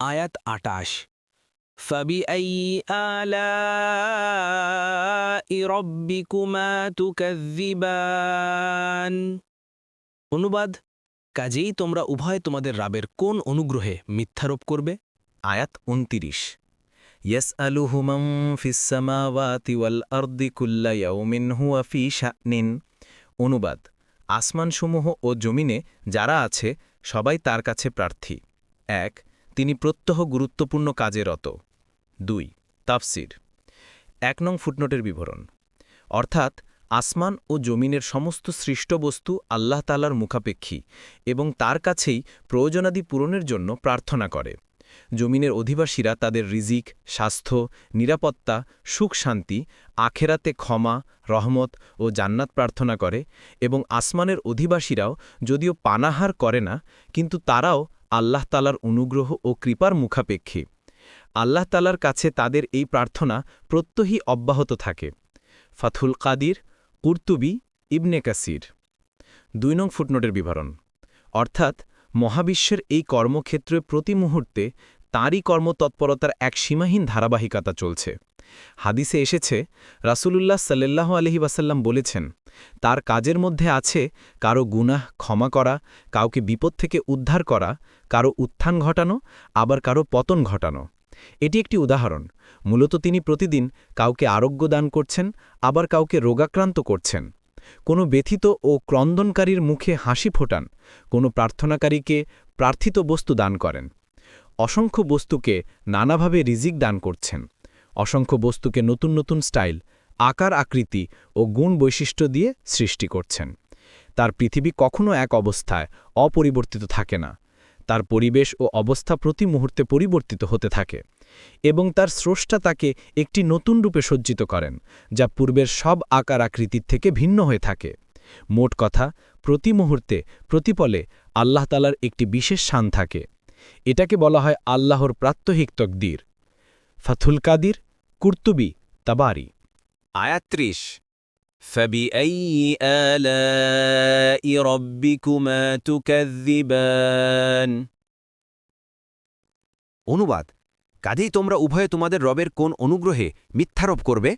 আয়াত আটাশ فبأي آلاء ربكما تكذبان অনুবাদ কাজেই তোমরা উভয় তোমাদের রাবের কোন অনুগ্রহে মিথ্যারোপ করবে আয়াত উনতিরিশ ইয়স আলুহুমম ফিসামাওয়াতি ওয়াল আর্দি কুল্লা ইয়াউমিন হুয়া ফি শানিন অনুবাদ আসমানসমূহ ও জমিনে যারা আছে সবাই তার কাছে প্রার্থী এক তিনি প্রত্যহ গুরুত্বপূর্ণ কাজে রত। দুই, তাফসির। এক নং ফুটনোটের বিবরণ। অর্থাৎ, আসমান ও জমিনের সমস্ত সৃষ্ট বস্তু আল্লাহ তালার মুখাপেক্ষী এবং তার কাছেই প্রয়োজনাদি পূরণের জন্য প্রার্থনা করে। জমিনের অধিবাসীরা তাদের রিজিক, স্বাস্থ্য, নিরাপত্তা, সুখ শান্তি, আখেরাতে ক্ষমা, রহমত ও জান্নাত প্রার্থনা করে এবং আসমানের অধিবাসীরাও যদিও পানাহার করে না, কিন্তু তারাও আল্লাহ তালার অনুগ্রহ ও কৃপার মুখাপেক্ষী। আল্লাহ তালার কাছে তাদের এই প্রার্থনা প্রত্যহী অব্যাহত থাকে। ফাথুল কাদির, কুর্তুবি, ইবনে কাসির। দুই নং ফুটনোটের বিবরণ। অর্থাৎ, মহাবিশ্বের এই কর্মক্ষেত্রে প্রতি মুহূর্তে তাঁরই কর্মতৎপরতার এক সীমাহীন ধারাবাহিকতা চলছে। হাদিসে এসেছে, রাসূলুল্লাহ সাল্লাহ আলহি ওয়াসাল্লাম বলেছেন, তার কাজের মধ্যে আছে কারও গুনাহ ক্ষমা করা, কাউকে বিপদ থেকে উদ্ধার করা, কারও উত্থান ঘটানো, আবার কারও পতন ঘটানো। এটি একটি উদাহরণ। মূলত তিনি প্রতিদিন কাউকে আরোগ্য দান করছেন, আবার কাউকে রোগাক্রান্ত করছেন। কোনো ব্যথিত ও ক্রন্দনকারীর মুখে হাসি ফোটান, কোনো প্রার্থনাকারীকে প্রার্থিত বস্তু দান করেন। অসংখ্য বস্তুকে নানাভাবে রিজিক দান করছেন। অসংখ্য বস্তুকে নতুন নতুন স্টাইল, আকার আকৃতি ও গুণ বৈশিষ্ট্য দিয়ে সৃষ্টি করছেন। তার পৃথিবী কখনো এক অবস্থায় অপরিবর্তিত থাকে না। তার পরিবেশ ও অবস্থা প্রতি মুহূর্তে পরিবর্তিত হতে থাকে এবং তার স্রষ্টা তাকে একটি নতুন রূপে সজ্জিত করেন, যা পূর্বের সব আকার আকৃতির থেকে ভিন্ন হয়ে থাকে। মোট কথা, প্রতি মুহূর্তে, প্রতিপলে আল্লাহ তালার একটি বিশেষ শান থাকে। এটাকে বলা হয় আল্লাহর প্রাত্যহিক তকদির। ফাথুল কাদির কুর্তুবি তাবারি আয়াত্রিশ فبأي آلاء ربكما تكذبان অনুবাদ কাজেই তোমরা উভয়ে তোমাদের রবের কোন অনুগ্রহে মিথ্যারোপ করবে